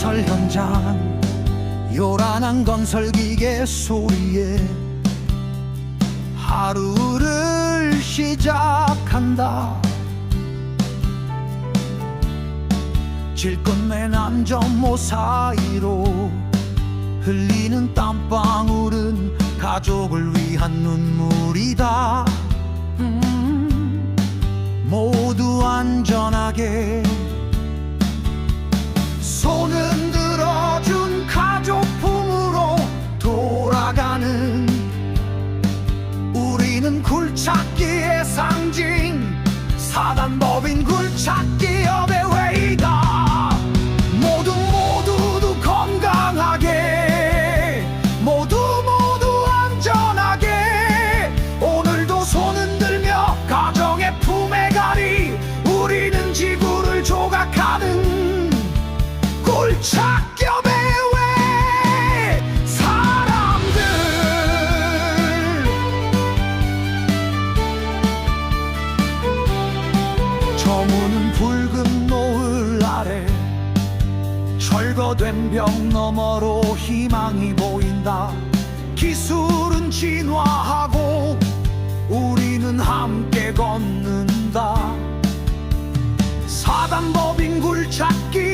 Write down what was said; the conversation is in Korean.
건설 현장 요란한 건설 기계 소리에 하루를 시작한다. 질끈맨 안전모 사이로 흘리는 땀방울은 가족을 위한 눈물이다. 음, 모두 안전하게 사단법인 굴착기 업의 회의다 모두 모두 건강하게 모두 모두 안전하게. 오늘도 손은 들며 가정의 품에 가리 우리는 지구를 조각하는 굴착기 붉은 노을 아래 철거된 벽 너머로 희망이 보인다. 기술은 진화하고 우리는 함께 걷는다. 사단법인 굴착기업의